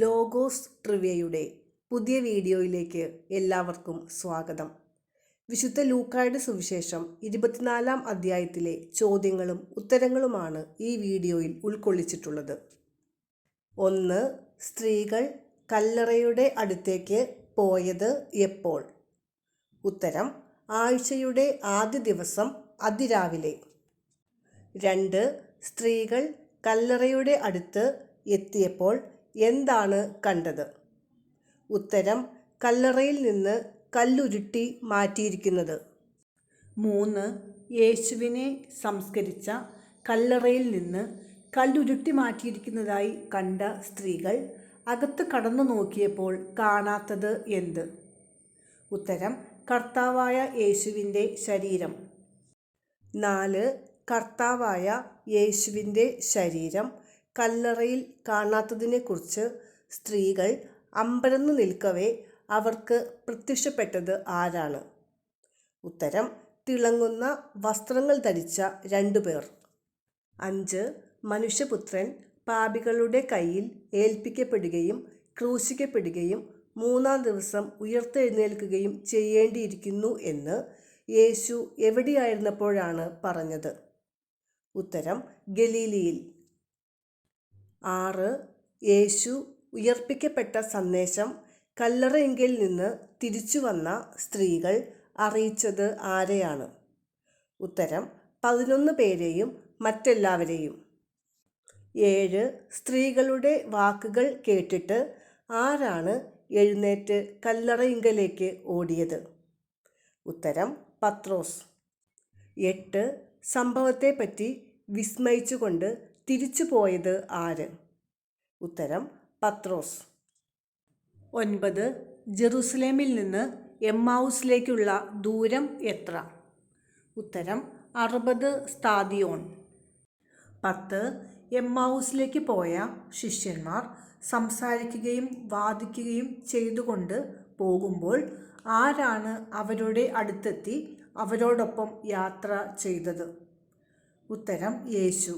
Logos ട്രിവിയയുടെ പുതിയ വീഡിയോയിലേക്ക് എല്ലാവർക്കും സ്വാഗതം. വിശുദ്ധ ലൂക്കായുടെ സുവിശേഷം ഇരുപത്തിനാലാം അധ്യായത്തിലെ ചോദ്യങ്ങളും ഉത്തരങ്ങളുമാണ് ഈ വീഡിയോയിൽ ഉൾക്കൊള്ളിച്ചിട്ടുള്ളത്. ഒന്ന് സ്ത്രീകൾ കല്ലറയുടെ അടുത്തേക്ക് പോയത് എപ്പോൾ? ഉത്തരം ആഴ്ചയുടെ ആദ്യ ദിവസം അതിരാവിലെ. രണ്ട് സ്ത്രീകൾ കല്ലറയുടെ അടുത്ത് എത്തിയപ്പോൾ എന്താണ് കണ്ടത്? ഉത്തരം കല്ലറയിൽ നിന്ന് കല്ലുരുട്ടി മാറ്റിയിരിക്കുന്നത്. മൂന്ന് യേശുവിനെ സംസ്കരിച്ച കല്ലറയിൽ നിന്ന് കല്ലുരുട്ടി മാറ്റിയിരിക്കുന്നതായി കണ്ട സ്ത്രീകൾ അകത്ത് കടന്നു നോക്കിയപ്പോൾ കാണാത്തത് എന്ത്? ഉത്തരം കർത്താവായ യേശുവിന്റെ ശരീരം. നാല് കർത്താവായ യേശുവിന്റെ ശരീരം. കല്ലറയിൽ കാണാത്തതിനെക്കുറിച്ച് സ്ത്രീകൾ അമ്പരന്ന് നിൽക്കവേ അവർക്ക് പ്രത്യക്ഷപ്പെട്ടത് ആരാണ്? ഉത്തരം തിളങ്ങുന്ന വസ്ത്രങ്ങൾ ധരിച്ച രണ്ടുപേർ അഞ്ച് മനുഷ്യപുത്രൻ പാപികളുടെ കയ്യിൽ ഏൽപ്പിക്കപ്പെടുകയും ക്രൂശിക്കപ്പെടുകയും മൂന്നാം ദിവസം ഉയർത്തെഴുന്നേൽക്കുകയും ചെയ്യേണ്ടിയിരിക്കുന്നു എന്ന് യേശു എവിടെയായിരുന്നപ്പോഴാണ് പറഞ്ഞത്? ഉത്തരം ഗലീലിയിൽ. ആറ്. യേശു ഉയർപ്പിക്കപ്പെട്ട സന്ദേശം കല്ലറയെങ്കിൽ നിന്ന് തിരിച്ചു വന്ന സ്ത്രീകൾ അറിയിച്ചത് ആരെയാണ്? ഉത്തരം പതിനൊന്ന് പേരെയും മറ്റെല്ലാവരെയും. ഏഴ്. സ്ത്രീകളുടെ വാക്കുകൾ കേട്ടിട്ട് ആരാണ് എഴുന്നേറ്റ് കല്ലറയിങ്കലേക്ക് ഓടിയത്? ഉത്തരം പത്രോസ്. എട്ട്. സംഭവത്തെപ്പറ്റി വിസ്മയിച്ചുകൊണ്ട് തിരിച്ചു പോയത് ആര്? ഉത്തരം പത്രോസ്. ഒൻപത് ജെറുസലേമിൽ നിന്ന് എമ്മാവുസിലേക്കുള്ള ദൂരം എത്ര? ഉത്തരം അറുപത് സ്ഥാദിയോൺ പത്ത് എമ്മാവുസിലേക്ക് പോയ ശിഷ്യന്മാർ സംസാരിക്കുകയും വാദിക്കുകയും ചെയ്തുകൊണ്ട് പോകുമ്പോൾ ആരാണ് അവരുടെ അടുത്തെത്തി അവരോടൊപ്പം യാത്ര ചെയ്തത്? ഉത്തരം യേശു.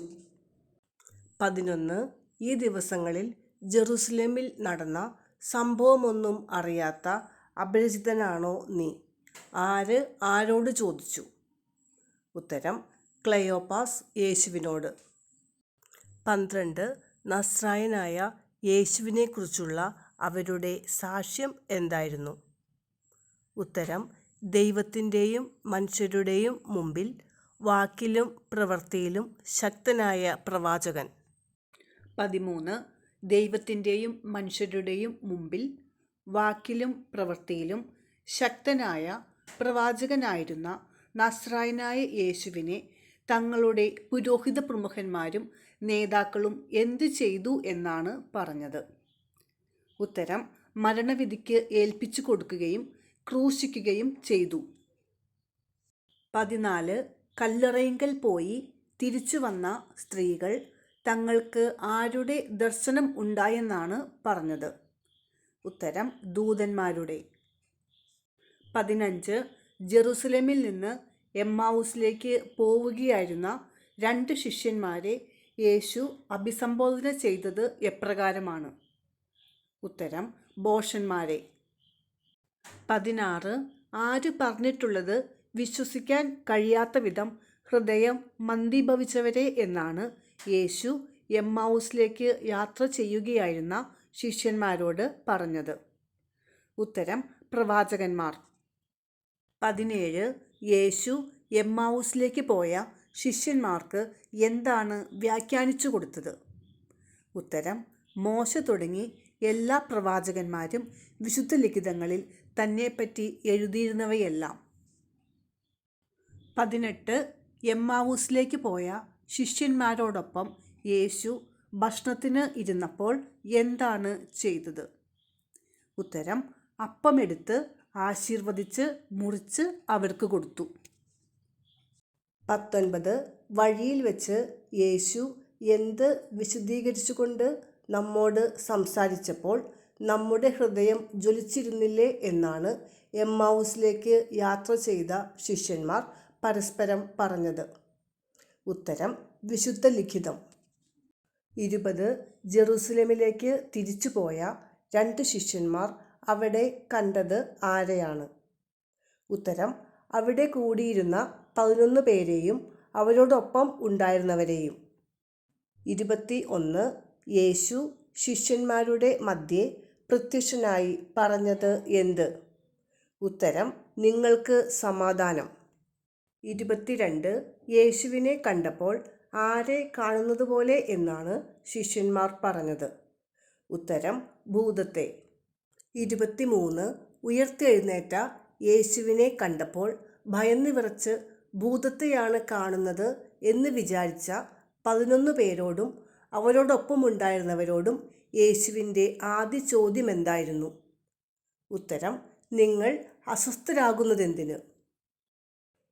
പതിനൊന്ന് ഈ ദിവസങ്ങളിൽ ജെറുസലേമിൽ നടന്ന സംഭവമൊന്നും അറിയാത്ത അപരിചിതനാണോ നീ? ആര് ആരോട് ചോദിച്ചു? ഉത്തരം ക്ലയോപാസ് യേശുവിനോട്. പന്ത്രണ്ട് നസ്രായനായ യേശുവിനെക്കുറിച്ചുള്ള അവരുടെ സാക്ഷ്യം എന്തായിരുന്നു? ഉത്തരം ദൈവത്തിന്റെയും മനുഷ്യരുടെയും മുമ്പിൽ വാക്കിലും പ്രവൃത്തിയിലും ശക്തനായ പ്രവാചകൻ. പതിമൂന്ന് ദൈവത്തിന്റെയും മനുഷ്യരുടെയും മുമ്പിൽ വാക്കിലും പ്രവൃത്തിയിലും ശക്തനായ പ്രവാചകനായിരുന്ന നസ്രായനായ യേശുവിനെ തങ്ങളുടെ പുരോഹിത പ്രമുഖന്മാരും നേതാക്കളും എന്തു ചെയ്തു എന്നാണ് പറഞ്ഞത്. ഉത്തരം മരണവിധിക്ക് ഏൽപ്പിച്ചു കൊടുക്കുകയും ക്രൂശിക്കുകയും ചെയ്തു. പതിനാല് കല്ലറയിങ്കൽ പോയി തിരിച്ചു വന്ന സ്ത്രീകൾ തങ്ങൾക്ക് ആരുടെ ദർശനം ഉണ്ടായെന്നാണ് പറഞ്ഞത്. ഉത്തരം ദൂതന്മാരുടെ. പതിനഞ്ച് ജെറുസലേമിൽ നിന്ന് എമ്മാവൂസിലേക്ക് പോവുകയായിരുന്ന രണ്ട് ശിഷ്യന്മാരെ യേശു അഭിസംബോധന ചെയ്തത് എപ്രകാരമാണ്? ഉത്തരം ബോഷന്മാരെ. പതിനാറ് ആര് പറഞ്ഞിട്ടുള്ളത് വിശ്വസിക്കാൻ കഴിയാത്ത വിധം ഹൃദയം മന്ദീഭവിച്ചവരെ എന്നാണ് യേശു എമ്മാവൂസിലേക്ക് യാത്ര ചെയ്യുകയായിരുന്ന ശിഷ്യന്മാരോട് പറഞ്ഞത്. ഉത്തരം പ്രവാചകന്മാർ. പതിനേഴ്. യേശു എമ്മാവൂസിലേക്ക് പോയ ശിഷ്യന്മാർക്ക് എന്താണ് വ്യാഖ്യാനിച്ചു കൊടുത്തത്? ഉത്തരം മോശ തുടങ്ങി എല്ലാ പ്രവാചകന്മാരും വിശുദ്ധ ലിഖിതങ്ങളിൽ തന്നെപ്പറ്റി എഴുതിയിരുന്നവയെല്ലാം. പതിനെട്ട്. എമ്മാവൂസിലേക്ക് പോയ ശിഷ്യന്മാരോടൊപ്പം യേശു ഭക്ഷണത്തിന് ഇരുന്നപ്പോൾ എന്താണ് ചെയ്തത്? ഉത്തരം അപ്പമെടുത്ത് ആശീർവദിച്ച് മുറിച്ച് അവർക്ക് കൊടുത്തു. പത്തൊൻപത് വഴിയിൽ വെച്ച് യേശു എന്ത് വിശദീകരിച്ചുകൊണ്ട് നമ്മോട് സംസാരിച്ചപ്പോൾ നമ്മുടെ ഹൃദയം ജ്വലിച്ചിരുന്നില്ലേ എന്നാണ് എമ്മാവൂസിലേക്ക് യാത്ര ചെയ്ത ശിഷ്യന്മാർ പരസ്പരം പറഞ്ഞത്. ഉത്തരം വിശുദ്ധ ലിഖിതം. ഇരുപത് ജെറൂസലേമിലേക്ക് തിരിച്ചുപോയ രണ്ട് ശിഷ്യന്മാർ അവിടെ കണ്ടത് ആരെയാണ്? ഉത്തരം അവിടെ കൂടിയിരുന്ന പതിനൊന്ന് പേരെയും അവരോടൊപ്പം ഉണ്ടായിരുന്നവരെയും. ഇരുപത്തി ഒന്ന് യേശു ശിഷ്യന്മാരുടെ മധ്യേ പ്രത്യക്ഷനായി പറഞ്ഞത് എന്ത്? ഉത്തരം നിങ്ങൾക്ക് സമാധാനം. ഇരുപത്തിരണ്ട് യേശുവിനെ കണ്ടപ്പോൾ ആരെ കാണുന്നത് പോലെ എന്നാണ് ശിഷ്യന്മാർ പറഞ്ഞത്. ഉത്തരം ഭൂതത്തെ. ഇരുപത്തിമൂന്ന് ഉയർത്തെഴുന്നേറ്റ യേശുവിനെ കണ്ടപ്പോൾ ഭയന്ന് വിറച്ച് ഭൂതത്തെയാണ് കാണുന്നത് എന്ന് വിചാരിച്ച പതിനൊന്ന് പേരോടും അവരോടൊപ്പമുണ്ടായിരുന്നവരോടും യേശുവിന്റെ ആദ്യ ചോദ്യം എന്തായിരുന്നു ഉത്തരം നിങ്ങൾ അസ്വസ്ഥരാകുന്നതെന്തിന്?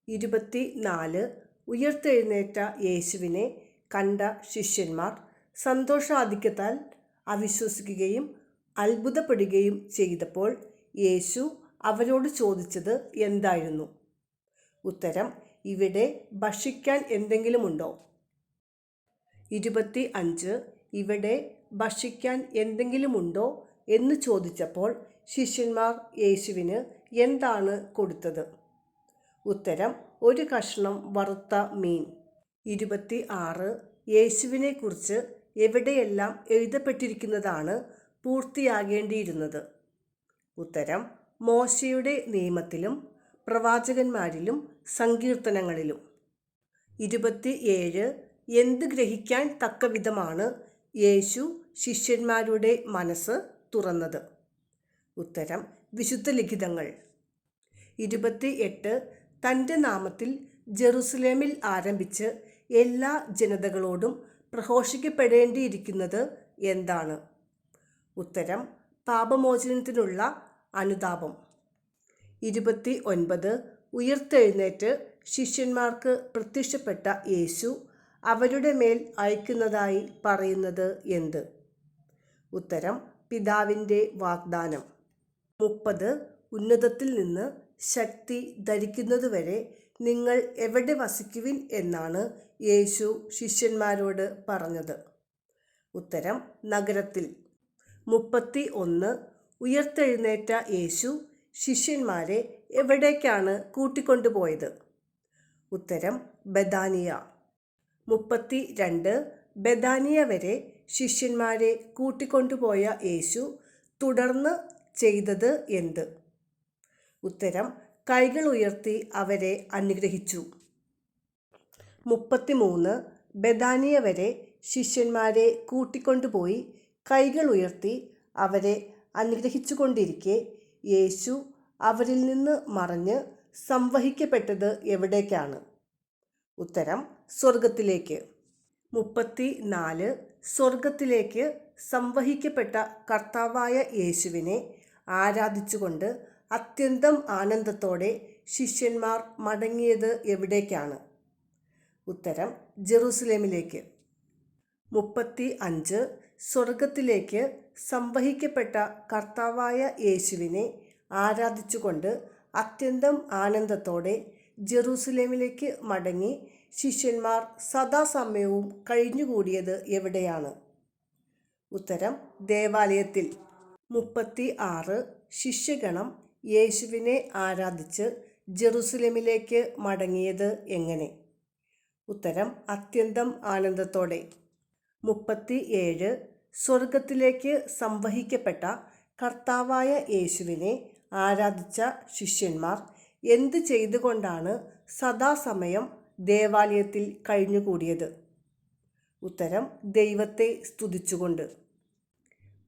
ഇരുപത്തി നാല് ഉയർത്തെഴുന്നേറ്റ യേശുവിനെ കണ്ട ശിഷ്യന്മാർ സന്തോഷാധിക്യത്താൽ അവിശ്വസിക്കുകയും അത്ഭുതപ്പെടുകയും ചെയ്തപ്പോൾ യേശു അവരോട് ചോദിച്ചത് എന്തായിരുന്നു? ഉത്തരം ഇവിടെ ഭക്ഷിക്കാൻ എന്തെങ്കിലുമുണ്ടോ ഇരുപത്തി അഞ്ച് ഇവിടെ ഭക്ഷിക്കാൻ എന്തെങ്കിലുമുണ്ടോ എന്ന് ചോദിച്ചപ്പോൾ ശിഷ്യന്മാർ യേശുവിന് എന്താണ് കൊടുത്തത്? ഉത്തരം ഒരു കഷ്ണം വറുത്ത മീൻ. ഇരുപത്തി ആറ് യേശുവിനെക്കുറിച്ച് എവിടെയെല്ലാം എഴുതപ്പെട്ടിരിക്കുന്നതാണ് പൂർത്തിയാകേണ്ടിയിരുന്നത്? ഉത്തരം മോശയുടെ നിയമത്തിലും പ്രവാചകന്മാരിലും സങ്കീർത്തനങ്ങളിലും. ഇരുപത്തി ഏഴ് എന്ത് ഗ്രഹിക്കാൻ തക്കവിധമാണ് യേശു ശിഷ്യന്മാരുടെ മനസ്സ് തുറന്നത്? ഉത്തരം വിശുദ്ധ ലിഖിതങ്ങൾ. ഇരുപത്തി എട്ട് തന്റെ നാമത്തിൽ ജെറുസലേമിൽ ആരംഭിച്ച് എല്ലാ ജനതകളോടും പ്രഘോഷിക്കപ്പെടേണ്ടിയിരിക്കുന്നത് എന്താണ്? ഉത്തരം പാപമോചനത്തിനുള്ള അനുതാപം. ഇരുപത്തി ഒൻപത് ഉയർത്തെഴുന്നേറ്റ് ശിഷ്യന്മാർക്ക് പ്രത്യക്ഷപ്പെട്ട യേശു അവരുടെ മേൽ അയക്കുന്നതായി പറയുന്നത് എന്ത്? ഉത്തരം പിതാവിന്റെ വാഗ്ദാനം. മുപ്പത് ഉന്നതത്തിൽ നിന്ന് ശക്തി ധരിക്കുന്നതുവരെ നിങ്ങൾ എവിടെ വസിക്കുവിൻ എന്നാണ് യേശു ശിഷ്യന്മാരോട് പറഞ്ഞത്. ഉത്തരം നഗരത്തിൽ. മുപ്പത്തി ഒന്ന് ഉയർത്തെഴുന്നേറ്റ യേശു ശിഷ്യന്മാരെ എവിടേക്കാണ് കൂട്ടിക്കൊണ്ടുപോയത്? ഉത്തരം ബദാനിയ. മുപ്പത്തി രണ്ട് ബദാനിയ വരെ ശിഷ്യന്മാരെ കൂട്ടിക്കൊണ്ടുപോയ യേശു തുടർന്ന് ചെയ്തത് എന്ത്? ഉത്തരം കൈകൾ ഉയർത്തി അവരെ അനുഗ്രഹിച്ചു. മുപ്പത്തിമൂന്ന് ബദാനിയ വരെ ശിഷ്യന്മാരെ കൂട്ടിക്കൊണ്ടുപോയി കൈകൾ ഉയർത്തി അവരെ അനുഗ്രഹിച്ചുകൊണ്ടിരിക്കെ യേശു അവരിൽ നിന്ന് മറഞ്ഞ് സംവഹിക്കപ്പെട്ടത് എവിടേക്കാണ്? ഉത്തരം സ്വർഗത്തിലേക്ക് മുപ്പത്തി നാല് സ്വർഗത്തിലേക്ക് സംവഹിക്കപ്പെട്ട കർത്താവായ യേശുവിനെ ആരാധിച്ചുകൊണ്ട് അത്യന്തം ആനന്ദത്തോടെ ശിഷ്യന്മാർ മടങ്ങിയത് എവിടേക്കാണ്? ഉത്തരം ജെറൂസലേമിലേക്ക്. മുപ്പത്തി അഞ്ച് സ്വർഗത്തിലേക്ക് സംവഹിക്കപ്പെട്ട കർത്താവായ യേശുവിനെ ആരാധിച്ചുകൊണ്ട് അത്യന്തം ആനന്ദത്തോടെ ജെറൂസലേമിലേക്ക് മടങ്ങി ശിഷ്യന്മാർ സദാസമയവും കഴിഞ്ഞുകൂടിയത് എവിടെയാണ്? ഉത്തരം ദേവാലയത്തിൽ. മുപ്പത്തി ആറ് ശിഷ്യഗണം യേശുവിനെ ആരാധിച്ച് ജെറുസലേമിലേക്ക് മടങ്ങിയത് എങ്ങനെ? ഉത്തരം അത്യന്തം ആനന്ദത്തോടെ. മുപ്പത്തി ഏഴ് സ്വർഗത്തിലേക്ക് സംവഹിക്കപ്പെട്ട കർത്താവായ യേശുവിനെ ആരാധിച്ച ശിഷ്യന്മാർ എന്ത് ചെയ്തുകൊണ്ടാണ് സദാസമയം ദേവാലയത്തിൽ കഴിഞ്ഞുകൂടിയത്? ഉത്തരം ദൈവത്തെ സ്തുതിച്ചുകൊണ്ട്.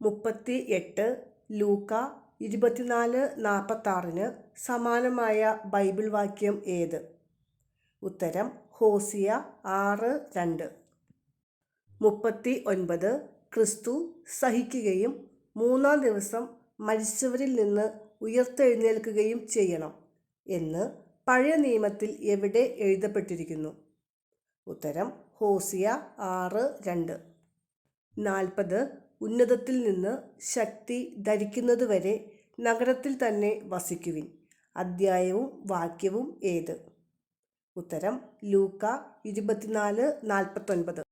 മുപ്പത്തി എട്ട് ലൂക്ക ഇരുപത്തിനാല് നാൽപ്പത്താറിന് സമാനമായ ബൈബിൾ വാക്യം ഏത്? ഉത്തരം ഹോസിയ ആറ് രണ്ട്. മുപ്പത്തി ഒൻപത് ക്രിസ്തു സഹിക്കുകയും മൂന്നാം ദിവസം മരിച്ചവരിൽ നിന്ന് ഉയർത്തെഴുന്നേൽക്കുകയും ചെയ്യണം എന്ന് പഴയ നിയമത്തിൽ എവിടെ എഴുതപ്പെട്ടിരിക്കുന്നു? ഉത്തരം ഹോസിയ ആറ് രണ്ട്. നാൽപ്പത് ഉന്നതത്തിൽ നിന്ന് ശക്തി ധരിക്കുന്നതുവരെ നഗരത്തിൽ തന്നെ വസിക്കുവിൻ. അദ്ധ്യായവും വാക്യവും ഏത്? ഉത്തരം ലൂക്ക ഇരുപത്തിനാല് നാൽപ്പത്തൊൻപത്.